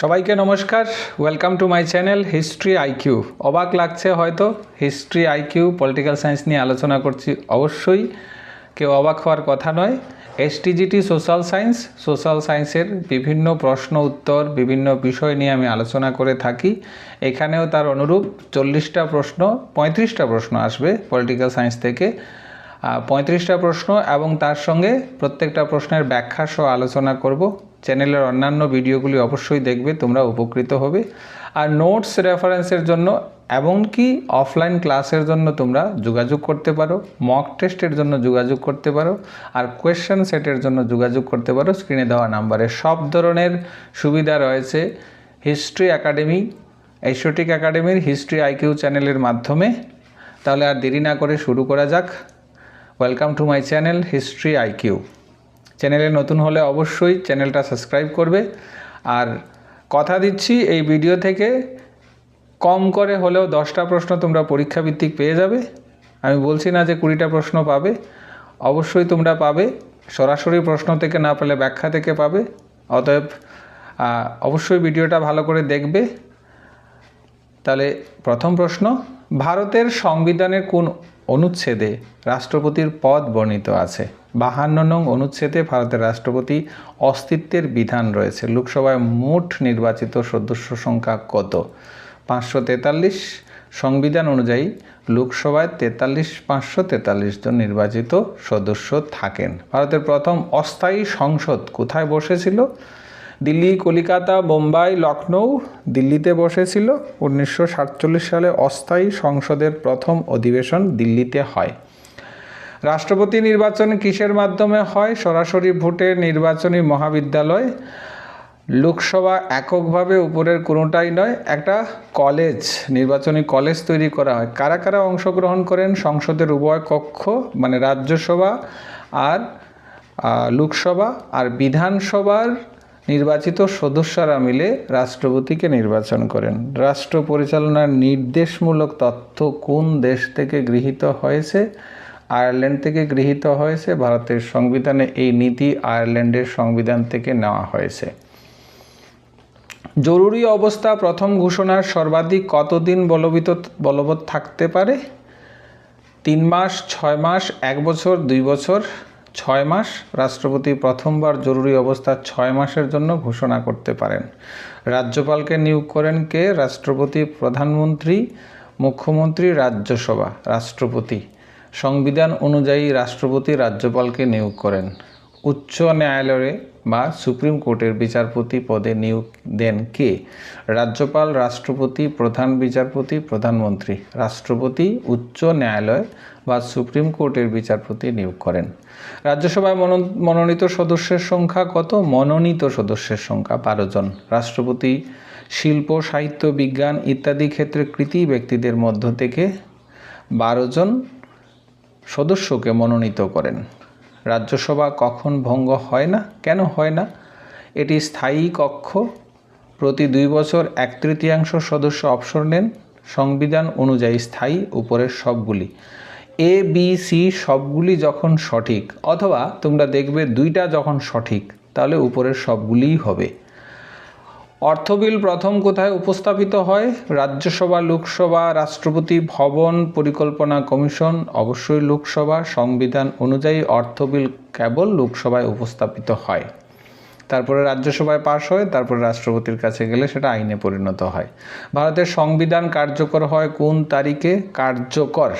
সবাইকে নমস্কার welcome to my channel history IQ অবাক লাগছে হয়তো হিস্ট্রি আইকিউ পলিটিক্যাল সায়েন্স নিয়ে আলোচনা করছি অবশ্যই। কেউ অবাক হওয়ার কথা নয় এসটিজিটি সোশ্যাল সায়েন্স সোশ্যাল সায়েন্সের বিভিন্ন প্রশ্ন উত্তর, বিভিন্ন বিষয় নিয়ে আমি আলোচনা করে থাকি। এখানেও তার অনুরূপ চল্লিশটা প্রশ্ন, পঁয়ত্রিশটা প্রশ্ন আসবে পলিটিক্যাল সায়েন্স থেকে। পঁয়ত্রিশটা প্রশ্ন এবং তার সঙ্গে প্রত্যেকটা প্রশ্নের ব্যাখ্যা সহ আলোচনা করব। চ্যানেলের অন্যান্য ভিডিওগুলি অবশ্যই দেখবে, তোমরা উপকৃত হবে। আর নোটস রেফারেন্সের জন্য, এমনকি অফলাইন ক্লাসের জন্য তোমরা যোগাযোগ করতে পারো মক টেস্টের জন্য যোগাযোগ করতে পারো, আর কোয়েশ্চেন সেটের জন্য যোগাযোগ করতে পারো। স্ক্রিনে দেওয়া নাম্বারে সব ধরনের সুবিধা রয়েছে। হিস্ট্রি একাডেমি এইশোটিক একাডেমির হিস্ট্রি আইকিউ চ্যানেলের মাধ্যমে। তাহলে আর দেরি না করে শুরু করা যাক। Welcome to my channel history IQ চ্যানেলে নতুন হলে অবশ্যই চ্যানেলটা সাবস্ক্রাইব করবে। আর কথা দিচ্ছি, এই ভিডিও থেকে কম করে হলেও দশটা প্রশ্ন তোমরা পরীক্ষা ভিত্তিক পেয়ে যাবে। আমি বলছি না যে কুড়িটা প্রশ্ন পাবে। অবশ্যই তোমরা পাবে। সরাসরি প্রশ্ন থেকে না পেলে ব্যাখ্যা থেকে পাবে। অতএব অবশ্যই ভিডিওটা ভালো করে দেখবে। তাহলে প্রথম প্রশ্ন, ভারতের সংবিধানের কোন অনুচ্ছেদে রাষ্ট্রপতির পদ বর্ণিত আছে? বাহান্ন নং অনুচ্ছেদে ভারতের রাষ্ট্রপতি অস্তিত্বের বিধান রয়েছে। লোকসভায় মোট নির্বাচিত সদস্য সংখ্যা কত? পাঁচশো তেতাল্লিশ সংবিধান অনুযায়ী লোকসভায় তেতাল্লিশ, পাঁচশো তেতাল্লিশ জন নির্বাচিত সদস্য থাকেন। ভারতের প্রথম অস্থায়ী সংসদ কোথায় বসেছিল? দিল্লি, কলিকাতা, বোম্বাই লখনৌ দিল্লিতে বসেছিল। উনিশশো সাতচল্লিশ সালে অস্থায়ী সংসদের প্রথম অধিবেশন দিল্লিতে হয়। রাষ্ট্রপতি নির্বাচন কিসের মাধ্যমে হয়? সরাসরি ভোটে নির্বাচনী মহাবিদ্যালয় লোকসভা এককভাবে উপরের কোনোটাই নয়, একটা কলেজ, নির্বাচনী কলেজ তৈরি করা হয়। কারা কারা অংশগ্রহণ করেন? সংসদের উভয় কক্ষ মানে রাজ্যসভা আর লোকসভা আর বিধানসভার নির্বাচিত সদস্যরা মিলে রাষ্ট্রপতিকে নির্বাচন করেন। রাষ্ট্র পরিচালনার নির্দেশমূলক তথ্য কোন দেশ থেকে গৃহীত হয়েছে? আয়ারল্যান্ড থেকে গৃহীত হয়েছে। ভারতের সংবিধানে এই নীতি আয়ারল্যান্ডের সংবিধান থেকে নেওয়া হয়েছে। জরুরি অবস্থা প্রথম ঘোষণার সর্বাধিক কতদিন বলবিত, বলবৎ থাকতে পারে? তিন মাস, ছয় মাস, এক বছর, দুই বছর, ছয় মাস। রাষ্ট্রপতি প্রথমবার জরুরি অবস্থা ছয় মাসের জন্য ঘোষণা করতে পারেন। রাজ্যপালকে নিয়োগ করেন কে? রাষ্ট্রপতি, প্রধানমন্ত্রী, মুখ্যমন্ত্রী, রাজ্যসভা, রাষ্ট্রপতি। সংবিধান অনুযায়ী রাষ্ট্রপতি রাজ্যপালকে নিয়োগ করেন। উচ্চ ন্যায়ালয়ে বা সুপ্রিম কোর্টের বিচারপতি পদে নিয়োগ দেন কে? রাজ্যপাল, রাষ্ট্রপতি, প্রধান বিচারপতি, প্রধানমন্ত্রী। রাষ্ট্রপতি, উচ্চ ন্যায়ালয় বা সুপ্রিম কোর্টের বিচারপতি নিয়োগ করেন। রাজ্যসভায় মনো- মনোনীত সদস্যের সংখ্যা কত? মনোনীত সদস্যের সংখ্যা বারো জন। রাষ্ট্রপতি, শিল্প, সাহিত্য, বিজ্ঞান ইত্যাদি ক্ষেত্রে কৃতি ব্যক্তিদের মধ্য থেকে বারো জন। সদস্যকে মনোনীত করেন। রাজ্যসভা কখন ভঙ্গ হয় না? কেন হয় না? এটি স্থায়ী কক্ষ। প্রতি দুই বছর এক তৃতীয়াংশ সদস্য অবসর নেন। সংবিধান অনুযায়ী স্থায়ী উপরের সবগুলি। এ, বি, সি সবগুলি যখন সঠিক, অথবা তোমরা দেখবে দুইটা যখন সঠিক, তাহলে উপরের সবগুলিই হবে। অর্থবিল প্রথম কোথায় উপস্থাপিত হয়? রাজ্যসভা, লোকসভা, রাষ্ট্রপতি ভবন পরিকল্পনা কমিশন, অবশ্যই লোকসভা সংবিধান অনুযায়ী অর্থবিল কেবল লোকসভায় উপস্থাপিত হয়। তারপরে রাজ্যসভায় পাশ হয় তারপরে রাষ্ট্রপতির কাছে গেলে সেটা আইনে পরিণত হয়। ভারতের সংবিধান কার্যকর হয় কোন তারিখে? কার্যকর।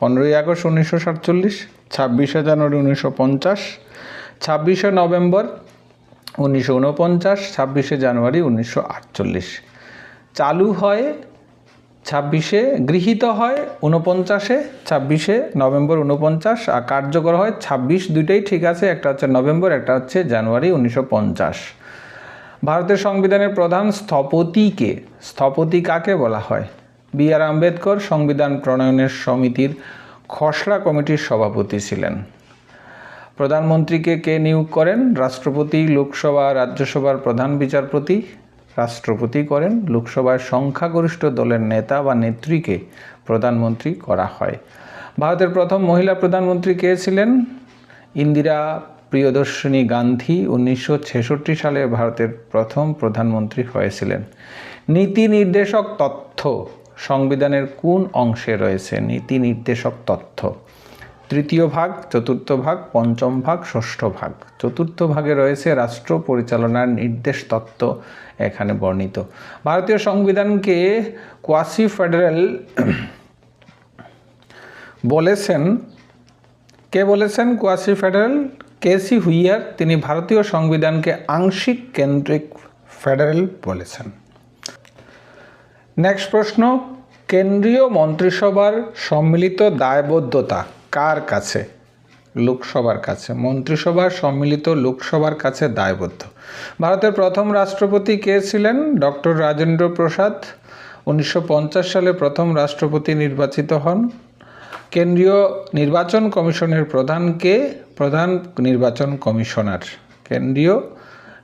পনেরোই আগস্ট উনিশশো সাতচল্লিশ, ছাব্বিশে জানুয়ারি উনিশশো পঞ্চাশ, ছাব্বিশে নভেম্বর উনিশশো উনপঞ্চাশ, ছাব্বিশে জানুয়ারি উনিশশো আটচল্লিশ। চালু হয় ছাব্বিশে, গৃহীত হয় উনপঞ্চাশে, ছাব্বিশে নভেম্বর উনপঞ্চাশ, আর কার্যকর হয় ছাব্বিশ দুইটাই ঠিক আছে, একটা হচ্ছে নভেম্বর, একটা হচ্ছে জানুয়ারি উনিশশো পঞ্চাশ। ভারতের সংবিধানের প্রধান স্থপতিকে, স্থপতি কাকে বলা হয়? বি আর আম্বেদকর, সংবিধান প্রণয়নের সমিতির খসড়া কমিটির সভাপতি ছিলেন। প্রধানমন্ত্রীকে কে নিয়োগ করেন? রাষ্ট্রপতি, লোকসভা, রাজ্যসভার প্রধান বিচারপতি। রাষ্ট্রপতি করেন। লোকসভার সংখ্যাগরিষ্ঠ দলের নেতা বা নেত্রীকে প্রধানমন্ত্রী করা হয়। ভারতের প্রথম মহিলা প্রধানমন্ত্রী কে ছিলেন? ইন্দিরা প্রিয়দর্শিনী গান্ধী উনিশশো ছেষট্টি সালে ভারতের প্রথম প্রধানমন্ত্রী হয়েছিলেন। নীতি নির্দেশক তথ্য সংবিধানের কোন অংশে রয়েছে? নীতি নির্দেশক তথ্য। তৃতীয় ভাগ, চতুর্থ ভাগ, পঞ্চম ভাগ, ষষ্ঠ ভাগ। চতুর্থ ভাগে রয়েছে রাষ্ট্র পরিচালনার নির্দেশ তত্ত্ব এখানে বর্ণিত। ভারতীয় সংবিধানকে কোয়াসি ফেডারেল বলেছেন। কে বলেছেন কোয়াসি ফেডারেল কেসি হুইয়ার, তিনি ভারতীয় সংবিধানকে আংশিক কেন্দ্রিক ফেডারেল বলেছেন। নেক্সট প্রশ্ন, কেন্দ্রীয় মন্ত্রিসভার সম্মিলিত দায়বদ্ধতা। কার কাছে? লোকসভার কাছে। মন্ত্রিসভার সম্মিলিত লোকসভার কাছে দায়বদ্ধ। ভারতের প্রথম রাষ্ট্রপতি কে ছিলেন? ডক্টর রাজেন্দ্র প্রসাদ। উনিশশো সালে প্রথম রাষ্ট্রপতি নির্বাচিত হন। কেন্দ্রীয় নির্বাচন কমিশনের প্রধান কে? প্রধান নির্বাচন কমিশনার। কেন্দ্রীয়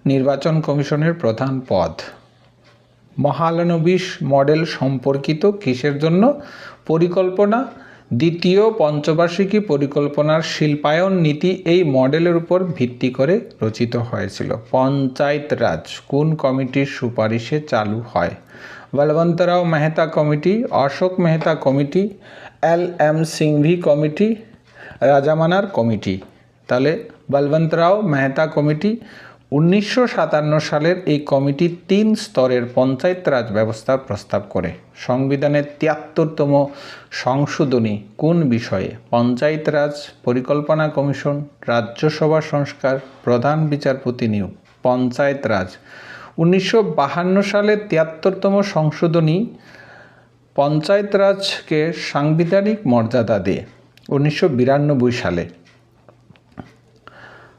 নির্বাচন কমিশনের প্রধান পদ। মহালানবিশ মডেল সম্পর্কিত কিসের জন্য পরিকল্পনা? দ্বিতীয় পঞ্চবার্ষিকী পরিকল্পনার শিল্পায়ন নীতি এই মডেলের উপর ভিত্তি করে রচিত হয়েছিল। পঞ্চায়েত রাজ, কোন কমিটির সুপারিশে চালু হয়? Balwantrao Mehta committee, Ashok Mehta committee, L M Singhvi committee, Rajamannar committee. তাহলে বলবন্তরাও মেহতা কমিটি উনিশশো সাতান্ন সালের এই কমিটি তিন স্তরের পঞ্চায়েত রাজ ব্যবস্থা প্রস্তাব করে। সংবিধানের তিয়াত্তরতম সংশোধনী কোন বিষয়ে? পঞ্চায়েত রাজ পরিকল্পনা কমিশন, রাজ্যসভা সংস্কার, প্রধান বিচারপতি নিয়োগ। পঞ্চায়েত রাজ। উনিশশো বাহান্ন সালের তিয়াত্তরতম সংশোধনী পঞ্চায়েত রাজকে সাংবিধানিক মর্যাদা দেয়। উনিশশো বিরানব্বই সালে।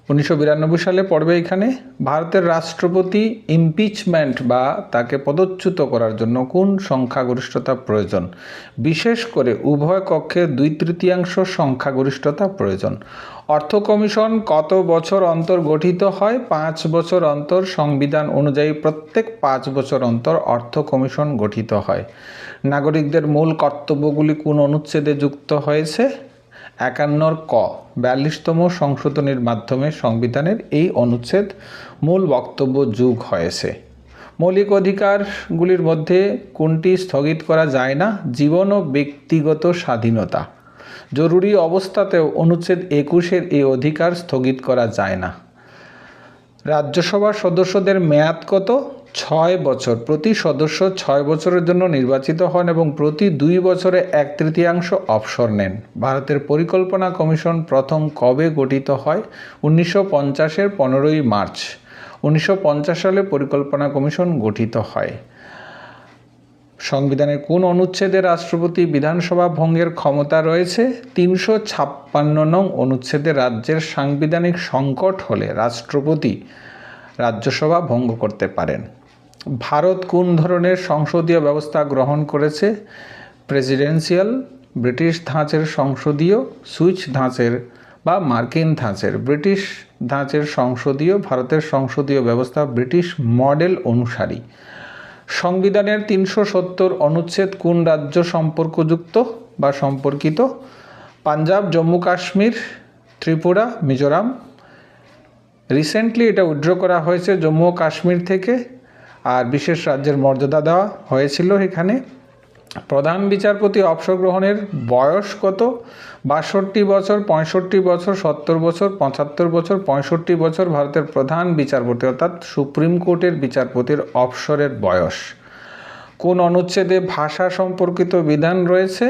উনিশশো বিরানব্বই সালে পড়বে এখানে। ভারতের রাষ্ট্রপতি ইমপিচমেন্ট বা তাকে পদচ্যুত করার জন্য কোন সংখ্যাগরিষ্ঠতা প্রয়োজন? বিশেষ করে উভয় কক্ষে দুই তৃতীয়াংশ সংখ্যাগরিষ্ঠতা প্রয়োজন। অর্থ কমিশন কত বছর অন্তর গঠিত হয়? পাঁচ বছর অন্তর সংবিধান অনুযায়ী প্রত্যেক পাঁচ বছর অন্তর অর্থ কমিশন গঠিত হয়। নাগরিকদের মূল কর্তব্যগুলি কোন অনুচ্ছেদে যুক্ত হয়েছে? একান্নর ক, বিয়াল্লিশতম সংশোধনীর মাধ্যমে সংবিধানের এই অনুচ্ছেদ মূল বক্তব্য যুগ হয়েছে। মৌলিক অধিকারগুলির মধ্যে কোনটি স্থগিত করা যায় না? জীবন ও ব্যক্তিগত স্বাধীনতা। জরুরি অবস্থাতেও অনুচ্ছেদ একুশের এই অধিকার স্থগিত করা যায় না। রাজ্যসভার সদস্যদের মেয়াদ কত? ছয় বছর। প্রতি সদস্য ছয় বছরের জন্য নির্বাচিত হন এবং প্রতি দুই বছরে এক তৃতীয়াংশ অবসর নেন। ভারতের পরিকল্পনা কমিশন প্রথম কবে গঠিত হয়? উনিশশো পঞ্চাশের পনেরোই মার্চ। উনিশশো পঞ্চাশ সালে পরিকল্পনা কমিশন গঠিত হয়। সংবিধানের কোন অনুচ্ছেদে রাষ্ট্রপতি বিধানসভা ভঙ্গের ক্ষমতা রয়েছে? তিনশো ছাপ্পান্ন নং অনুচ্ছেদে রাজ্যের সাংবিধানিক সংকট হলে রাষ্ট্রপতি রাজ্যসভা ভঙ্গ করতে পারেন। ভারত কোন ধরনের সংসদীয় ব্যবস্থা গ্রহণ করেছে? প্রেসিডেন্সিয়াল, ব্রিটিশ ধাঁচের সংসদীয় সুইচ ধাঁচের বা মার্কিন ধাঁচের। ব্রিটিশ ধাঁচের সংসদীয়, ভারতের সংসদীয় ব্যবস্থা ব্রিটিশ মডেল অনুসারী। সংবিধানের তিনশো সত্তর অনুচ্ছেদ কোন রাজ্য সম্পর্কযুক্ত বা সম্পর্কিত? পাঞ্জাব, জম্মু কাশ্মীর, ত্রিপুরা, মিজোরাম। রিসেন্টলি এটা উইড্র করা হয়েছে জম্মু ও কাশ্মীর থেকে। আর বিশেষ রাজ্যের মর্যাদা দেওয়া হয়েছিল এখানে। প্রধান বিচারপতি অবসর গ্রহণের বয়স কত? বাষট্টি বছর, পঁয়ষট্টি বছর, সত্তর বছর, পঁচাত্তর বছর, পঁয়ষট্টি বছর ভারতের প্রধান বিচারপতি, অর্থাৎ সুপ্রিম কোর্টের বিচারপতির অবসরের বয়স। কোন অনুচ্ছেদে ভাষা সম্পর্কিত বিধান রয়েছে?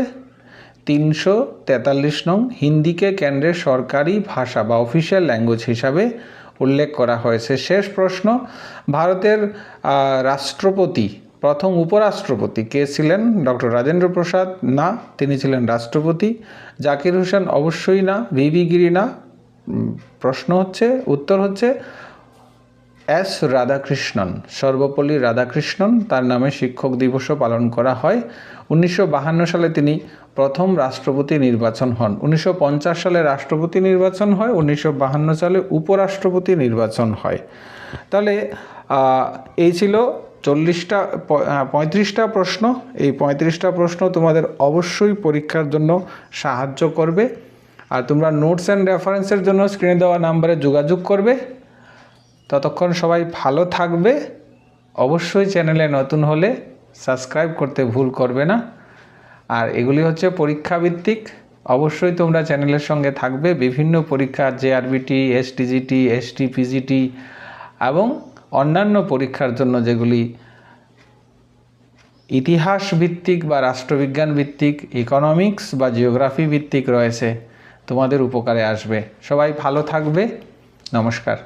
তিনশো তেতাল্লিশ নং, হিন্দিকে কেন্দ্রের সরকারি ভাষা বা অফিসিয়াল ল্যাঙ্গুয়েজ হিসাবে উল্লেখ করা হয়েছে। শেষ প্রশ্ন, ভারতের রাষ্ট্রপতি, প্রথম উপরাষ্ট্রপতি কে ছিলেন? ডক্টর রাজেন্দ্র প্রসাদ? না, তিনি ছিলেন রাষ্ট্রপতি। জাকির হোসেন? অবশ্যই না। V V Giri? না। প্রশ্ন হচ্ছে, উত্তর হচ্ছে এস রাধাকৃষ্ণন, সর্বপল্লী রাধাকৃষ্ণন, তার নামে শিক্ষক দিবসও পালন করা হয়। উনিশশো সালে তিনি প্রথম রাষ্ট্রপতি নির্বাচন হন। উনিশশো পঞ্চাশ সালে রাষ্ট্রপতি নির্বাচন হয়, উনিশশো সালে উপরাষ্ট্রপতি নির্বাচন হয়। তাহলে এই ছিল চল্লিশটা পঁয়ত্রিশটা প্রশ্ন। এই পঁয়ত্রিশটা প্রশ্ন তোমাদের অবশ্যই পরীক্ষার জন্য সাহায্য করবে। আর তোমরা নোটস অ্যান্ড রেফারেন্সের জন্য স্ক্রিনে দেওয়া নাম্বারে যোগাযোগ করবে। ততক্ষণ সবাই ভালো থাকবে। অবশ্যই চ্যানেলে নতুন হলে সাবস্ক্রাইব করতে ভুল করবে না। আর এগুলি হচ্ছে পরীক্ষা ভিত্তিক অবশ্যই তোমরা চ্যানেলের সঙ্গে থাকবে। বিভিন্ন পরীক্ষা জেআরবিটি এসটিজিটি এসটি পিজিটি এবং অন্যান্য পরীক্ষার জন্য যেগুলি ইতিহাস ভিত্তিক বা রাষ্ট্রবিজ্ঞান ভিত্তিক ইকোনমিক্স বা জিওগ্রাফি ভিত্তিক রয়েছে, তোমাদের উপকারে আসবে। সবাই ভালো থাকবে। নমস্কার।